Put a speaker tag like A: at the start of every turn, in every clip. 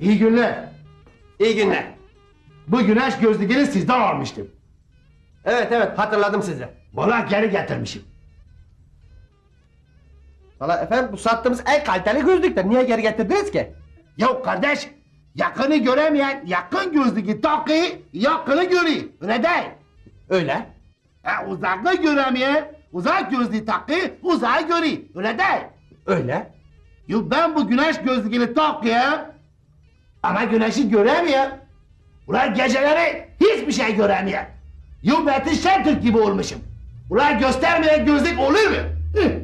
A: İyi günler.
B: İyi günler.
A: Bu güneş gözlüğünü sizden almıştım.
B: Evet evet hatırladım sizi.
A: Valla geri getirmişim.
B: Valla efendim bu sattığımız en kaliteli gözlükler. Niye geri getirdiniz ki?
A: Ya kardeş, yakını göremeyen yakın gözlüğü takıyor, yakını görüyor. Öyle değil.
B: Öyle.
A: Ha, uzağı göremeyen uzak gözlüğü takıyor, uzağı görüyor. Öyle değil.
B: Öyle.
A: Ya ben bu güneş gözlüğünü takıyorum ama güneşi göremiyorum. Ulan geceleri hiçbir şey göremiyorum. Ya Metin Şentürk gibi olmuşum. Ulan göstermeyen gözlük olur mu? Hı.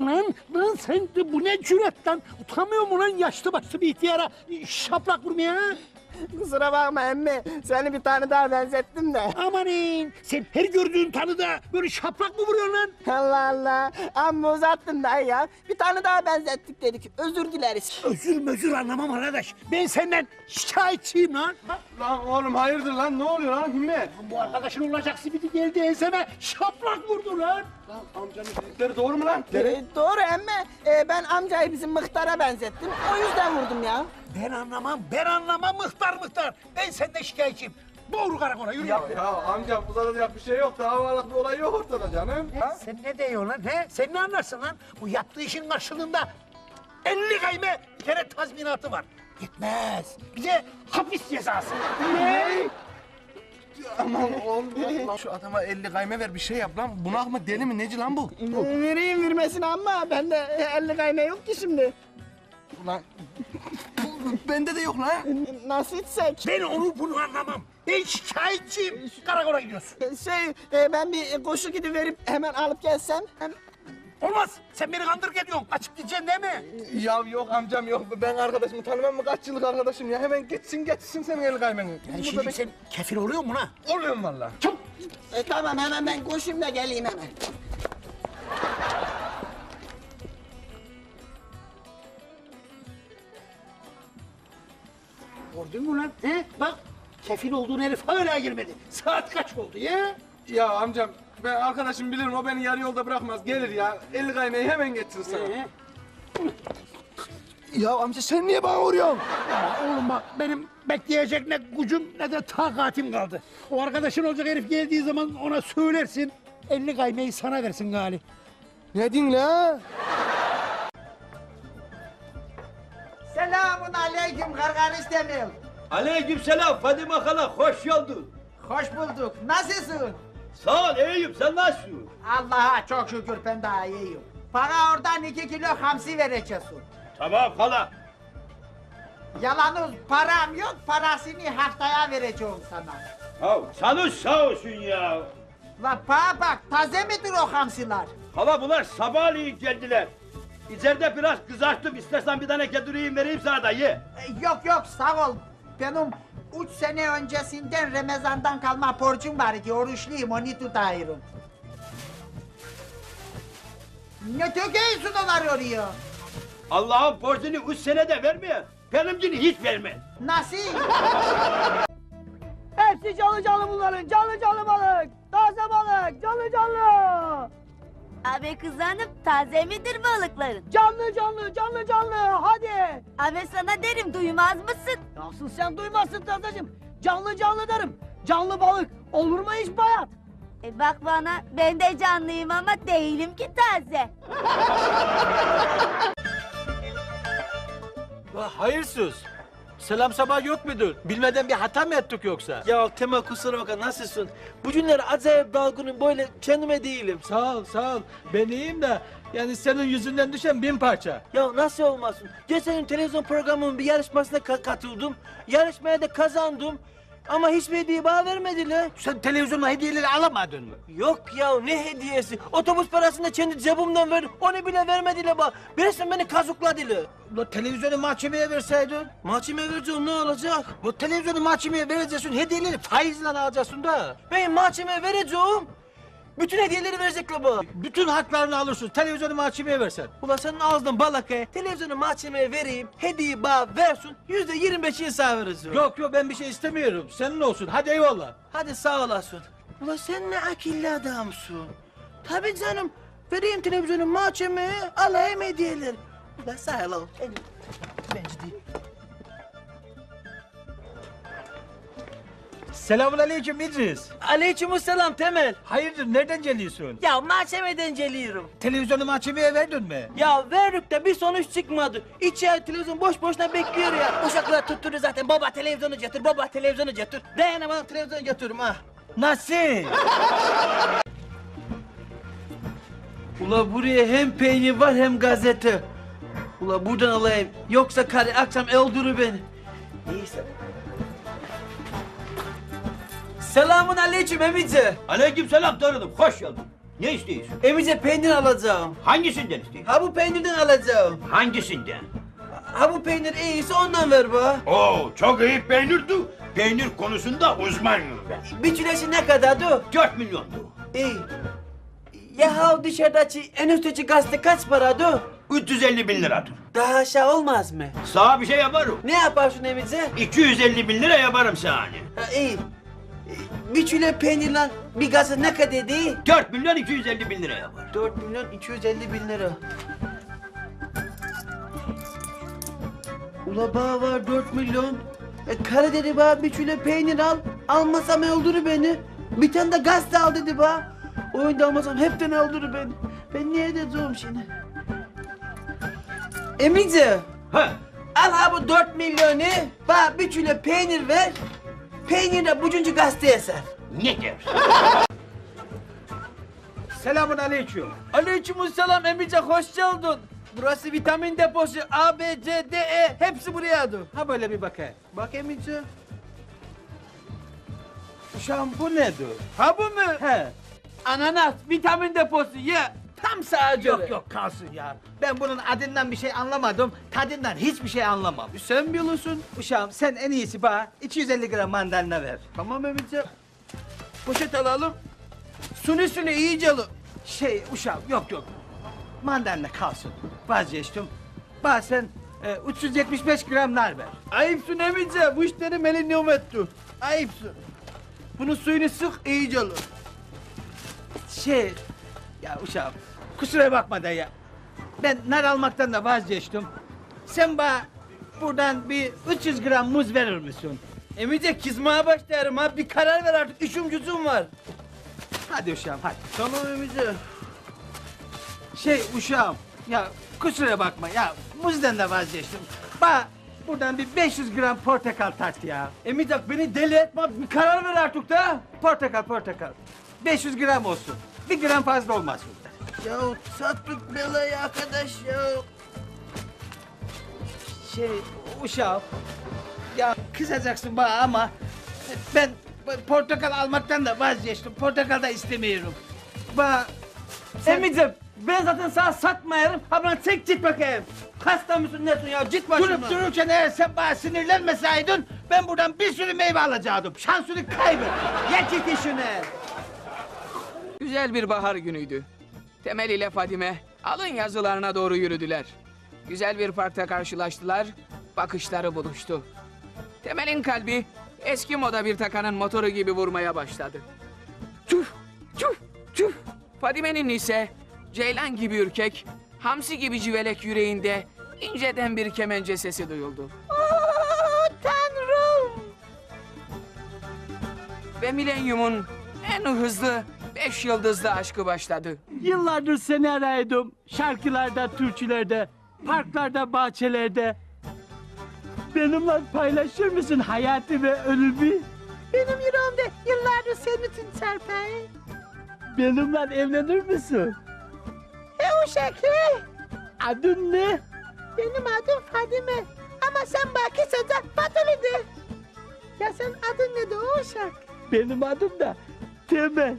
C: Lan, lan sen de bu ne cüret lan? Utanmıyor mu lan yaşlı başlı bir ihtiyara şaplak vurmaya? ha?
D: Kusura bakma emmi. Seni bir tane daha benzettim de.
C: Amanın sen her gördüğün tanıda böyle şaplak mı vuruyorsun lan?
D: Allah Allah. Amma uzattın da ya. Bir tane daha benzettik dedik. Özür dileriz.
C: Özür mözür anlamam arkadaş. Ben senden şikayetçiyim lan.
E: Lan oğlum hayırdır lan ne oluyor lan Himmet?
C: Bu arkadaşın olacak sibidi geldi enseme şaplak vurdu lan.
E: Lan amcanın dedikleri doğru mu lan?
D: Ee, doğru emmi. Ee, ben amcayı bizim mıhtara benzettim. O yüzden vurdum ya.
C: Ben anlamam, ben anlamam mıhtar mıhtar. Ben senden şikayetçiyim. Doğru karakola yürü.
E: Ya, ya amca uzatacak bir şey yok. Davalık bir olay yok ortada canım. Ha?
C: Sen ne diyorsun lan he? Sen ne anlarsın lan? Bu yaptığı işin karşılığında 50 kayme bir kere tazminatı var. Yetmez. Bize hapis cezası. Ne?
E: Aman oğlum lan şu adama 50 kayme ver bir şey yap lan. Bunak mı deli mi neci lan bu?
D: Vereyim vermesine ama bende e, 50 kayme yok ki şimdi.
E: Lan bende de yok lan.
D: Nasıl içsek?
C: Ben onu bunu anlamam. Ben şikayetçiyim. Karakola gidiyorsun.
D: Ee, Şey, e, ben bir koşu gidiverip hemen alıp gelsem. Hem...
C: Olmaz. Sen beni kandırık ediyorsun. Kaçıp gideceksin değil mi?
E: Ya yok amcam yok. Ben arkadaşımı tanımam mı? Kaç yıllık arkadaşım ya. Hemen geçsin geçsin senin 50 kaymeni.
C: Yani şimdi
E: bek-
C: sen kefil oluyor mu lan?
E: Oluyorum valla.
C: Çok.
D: E, tamam hemen ben koşayım da geleyim hemen.
C: Gördün mü lan? He? Bak kefil olduğun herif hala girmedi. Saat kaç oldu ya?
E: Ya amcam ben arkadaşım bilirim o beni yarı yolda bırakmaz. Gelir ya. 50 kaymeyi hemen getirir sana.
C: He?
E: Ya amca sen niye bana vuruyorsun?
C: Ama oğlum bak benim bekleyecek ne gücüm ne de takatim kaldı. O arkadaşın olacak herif geldiği zaman ona söylersin. 50 kaymeyi sana versin gali.
E: Ne diyorsun la?
D: Selamun aleyküm kargan istemil.
F: Aleykümselam Fadime hala hoş geldin.
D: Hoş bulduk. Nasılsın?
F: Sağ ol iyiyim sen nasılsın?
D: Allah'a çok şükür ben daha iyiyim. Bana oradan iki kilo hamsi vereceksin.
F: Tamam hala.
D: Yalnız param yok, parasını haftaya vereceğim sana.
F: Ya canın sağ olsun ya.
D: La bana bak, taze midir o hamsiler?
F: Hala bunlar sabahleyin geldiler. İçeride biraz kızarttım istersen bir tane getireyim vereyim sana da ye.
D: Yok yok, sağ ol. Benim üç sene öncesinden Ramazan'dan kalma borcum var ki oruçluyum, onu tutuyorum. Ne töküyorsun onları oraya?
F: Allah'ın borcunu üç senede vermeye. Benimkini hiç vermez.
D: Nasıl?
G: Hepsi canlı canlı bunların. Canlı canlı balık. Taze balık. Canlı canlı.
H: Abi kızanım taze midir balıkların?
G: Canlı canlı canlı canlı. Hadi.
H: Abi sana derim duymaz mısın?
G: Nasıl sen duymazsın teyzeciğim. Canlı canlı derim. Canlı balık. Olur mu hiç bayat?
H: E bak bana ben de canlıyım ama değilim ki taze.
I: Hayırsız. Selam sabah yok mudur? Bilmeden bir hata mı ettik yoksa? Ya Temel kusura bakma nasılsın? Bugünler acayip dalgınım böyle kendime değilim. Sağ ol sağ ol. Ben iyiyim de yani senin yüzünden düşen bin parça. Ya nasıl olmasın? Geçen televizyon programının bir yarışmasına ka- katıldım. Yarışmaya da kazandım. Ama hiçbir hediye bana vermediler.
C: Sen televizyonla hediyeleri alamadın mı?
I: Yok ya ne hediyesi? Otobüs parasını da kendi cebimden verdim. Onu bile vermediler bana. Birisi beni kazıkladılar.
C: Ulan televizyonu mahkemeye verseydin.
I: Mahkeme vereceğim ne olacak?
C: Bu televizyonu mahkemeye vereceksin. Hediyeleri faizle alacaksın da.
I: Ben mahkeme vereceğim. Bütün hediyeleri verecekler bana.
J: Bütün haklarını alırsın. Televizyonu mahkemeye versen.
I: Ulan senin ağzından balakaya televizyonu mahkemeye vereyim, hediyeyi bana versin, yüzde yirmi beşini sağ verirsin.
J: Yok yok ben bir şey istemiyorum. Senin olsun. Hadi eyvallah.
I: Hadi sağ olasın. Ulan sen ne akıllı adamsın. Tabii canım. Vereyim televizyonu mahkemeye, alayım hediyeleri. Ulan sağ ol. Bence değil.
J: Selamun aleyküm İdris.
I: Aleykümselam Temel.
J: Hayırdır nereden geliyorsun?
I: Ya mahkemeden geliyorum.
J: Televizyonu mahkemeye verdin mi?
I: Ya verdik de bir sonuç çıkmadı. İçeride televizyon boş boşuna bekliyor ya. Uşaklar tutturdu zaten. Baba televizyonu getir, baba televizyonu getir. Dayanamam televizyonu getiririm ha.
J: Nasıl?
I: Ula buraya hem peynir var hem gazete. Ula buradan alayım. Yoksa karı akşam öldürür beni. Neyse. Selamun aleyküm emice.
F: Aleyküm selam torunum, hoş geldin. Ne istiyorsun?
I: Emice peynir alacağım.
F: Hangisinden istiyorsun?
I: Ha bu peynirden alacağım.
F: Hangisinden?
I: Ha bu peynir iyiyse ondan ver bana.
F: Oo, çok iyi peynirdi. Peynir konusunda uzmanım ben.
I: Bir kilesi ne kadardı?
F: 4 milyondu.
I: İyi. Ya ha dışarıdaki en üstteki gazete kaç paradı?
F: 350 bin liradır.
I: Daha aşağı olmaz mı?
F: Sana bir şey yaparım.
I: Ne yaparsın emice?
F: 250 bin lira yaparım sana.
I: Ha iyi. Bir kilo peynirle bir gazete ne kadar değil?
F: 4 milyon 250 bin lira yapar.
I: 4 milyon 250 bin lira. Ula bağ var 4 milyon. E kara dedi bana bir kilo peynir al. Almasam öldürür beni. Bir tane de gazete al dedi bana. Oyunda almasam hepten öldürür beni. Ben niye edeceğim şimdi? Emice.
F: Ha,
I: Al ha bu 4 milyonu. Bana bir kilo peynir ver. Peynir de bucuncu gazeteye ser.
F: ne dersin?
J: Selamun aleyküm.
I: Aleykümselam Emice hoş geldin. Burası vitamin deposu A, B, C, D, E hepsi buraya dur.
J: Ha böyle bir bakayım.
I: Bak Emice.
J: Uşağım bu nedir?
I: Ha bu mu?
J: He.
I: Ananas vitamin deposu ye. Tam göre.
J: Yok yok kalsın ya. Ben bunun adından bir şey anlamadım. Tadından hiçbir şey anlamam.
I: Sen biliyorsun.
J: Uşağım sen en iyisi bana 250 gram mandalina ver.
I: Tamam Emice. Poşet alalım. Suni suni iyice alın.
J: Şey uşağım yok yok. Mandalina kalsın. Vazgeçtim. Bana sen e, 375 gram nar ver.
I: Ayıpsın Emice. Bu işleri melenyum etti. Ayıpsın. Bunun suyunu sık iyice alın.
J: Şey ya uşağım kusura bakma da ya. Ben nar almaktan da vazgeçtim. Sen bana buradan bir 300 gram muz verir misin?
I: Emice kızmaya başlarım ha. Bir karar ver artık. İşim gücüm var.
J: Hadi uşağım hadi.
I: Tamam Emice.
J: Şey uşağım ya kusura bakma ya muzdan da vazgeçtim. Bana buradan bir 500 gram portakal tart ya.
I: Emice beni deli etme. Bir karar ver artık da.
J: Portakal portakal. 500 gram olsun. Bir gram fazla olmasın.
I: Ya sattık belayı arkadaş ya.
J: Şey uşağım ya kızacaksın bana ama ben portakal almaktan da vazgeçtim. Portakal da istemiyorum. Bana sen-
I: Emice ben zaten sana satmayarım. Ha bana çek git bakayım. Hasta mısın nesin ya? Git başımdan.
J: Durup dururken eğer sen bana sinirlenmeseydin ben buradan bir sürü meyve alacaktım. Şansını kaybet.
I: Ya git işine.
K: Güzel bir bahar günüydü. Temel ile Fadime alın yazılarına doğru yürüdüler. Güzel bir parkta karşılaştılar, bakışları buluştu. Temel'in kalbi eski moda bir takanın motoru gibi vurmaya başladı. Çuf, çuf, çuf. Fadime'nin ise ceylan gibi ürkek, hamsi gibi civelek yüreğinde inceden bir kemence sesi duyuldu.
H: Tanrım!
K: Ve milenyumun en hızlı beş yıldızlı aşkı başladı.
J: Yıllardır seni araydım. Şarkılarda, türkülerde, parklarda, bahçelerde. Benimle paylaşır mısın hayatı ve ölümü?
G: Benim yüreğimde yıllardır senin için çarpar.
J: Benimle evlenir misin?
G: E o şekli.
J: Adın ne?
G: Benim adım Fadime. Ama sen kısaca Fatuli de. Ya sen adın nedir o uşak?
J: Benim adım da Temel.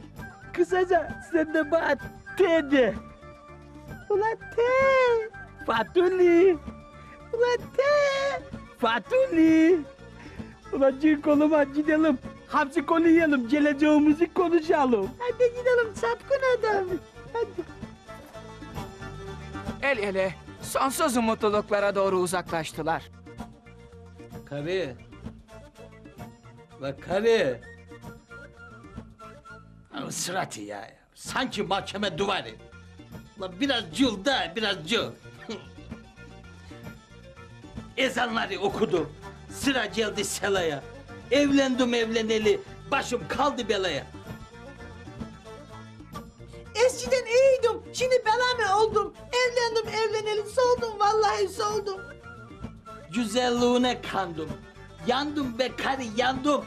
J: Kısaca sen de bana T de.
G: Ulan te.
J: Fatuli.
G: Ulan te.
J: Fatuli. Ulan cin koluma gidelim.
L: hamsi kolu yiyelim, geleceğimizi konuşalım.
G: Hadi gidelim çapkın adam. Hadi.
K: El ele sonsuz mutluluklara doğru uzaklaştılar.
J: Karı. La karı. Sırati ya. Sanki mahkeme duvarı. La biraz cıl da biraz cıl. Ezanları okudum. Sıra geldi selaya. Evlendim evleneli. Başım kaldı belaya.
G: Eskiden iyiydim. Şimdi bela mı oldum? Evlendim evleneli soldum vallahi soldum.
J: Güzelliğine kandım. Yandım be karı yandım.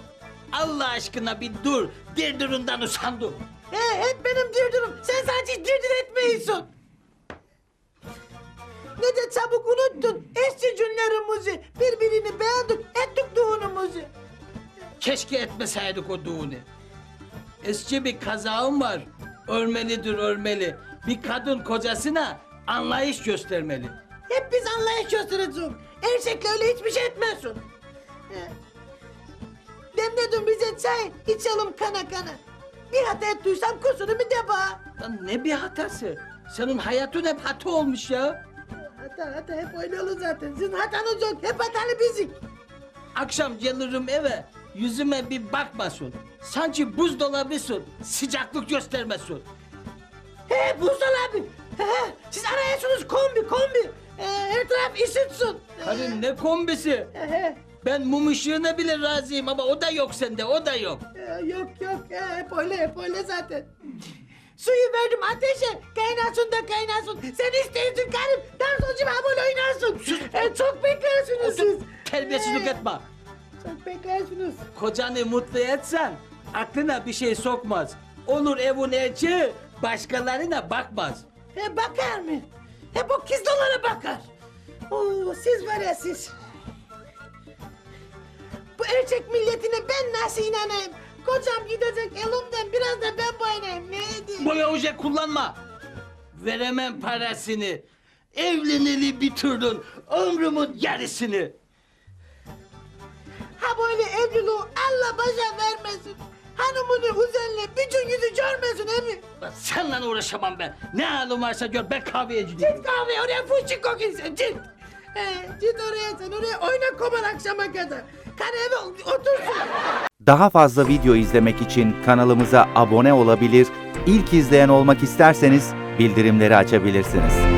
J: Allah aşkına bir dur. Derdirinden usandım.
G: He hep benim dirdirim. Sen sadece dirdir etmeyisin. Ne de çabuk unuttun. Eski günlerimizi. Birbirini beğendik. Ettik düğünümüzü.
J: Keşke etmeseydik o düğünü. Eski bir kazağım var. Örmelidir örmeli. Bir kadın kocasına anlayış göstermeli.
G: Hep biz anlayış göstereceğiz. Erkekle öyle hiçbir şey etmiyorsun. He. Demledim bize çay. içelim kana kana. Bir hata ettiysem kusurumu de bana.
J: Lan ne bir hatası? Senin hayatın hep hata olmuş ya.
G: Hata hata hep öyle olur zaten. Sizin hatanız yok. Hep hatalı bizik.
J: Akşam gelirim eve. Yüzüme bir bakmasın. Sanki buzdolabısın. Sıcaklık göstermesin.
G: He buzdolabı. He, he. Siz arıyorsunuz kombi kombi. Ee, her taraf ısıtsın.
J: Karın ne kombisi?
G: He, he.
J: Ben mum ışığına bile razıyım ama o da yok sende, o da yok.
G: Ee, yok yok Ee, hep öyle hep öyle zaten. Suyu verdim ateşe kaynasın da kaynasın. Sen istiyorsun karım dansözcü ha böyle oynarsın. Ee, çok beklersiniz siz.
J: Terbiyesizlik
G: Ee,
J: etme.
G: Çok beklersiniz.
J: Kocanı mutlu etsen aklına bir şey sokmaz. Olur evin erkeği başkalarına bakmaz.
G: He bakar mı? Hep o kızlara bakar. Oo, siz var ya siz. Erkek milletine ben nasıl inanayım? Kocam gidecek elimden biraz da ben boyanayım. Ne edeyim?
J: Boya oje kullanma. Veremem parasını. Evleneli bitirdin ömrümün yarısını.
G: Ha böyle evliliği Allah başa vermesin. Hanımını üzerine bütün yüzü görmesin emi.
J: Lan Seninle uğraşamam ben. Ne halin varsa gör ben kahveye gideyim.
G: Git kahve oraya fuşçuk kokun sen git. He, git oraya sen oraya oyna koman akşama kadar. Kan eve otursun.
M: Daha fazla video izlemek için kanalımıza abone olabilir, ilk izleyen olmak isterseniz bildirimleri açabilirsiniz.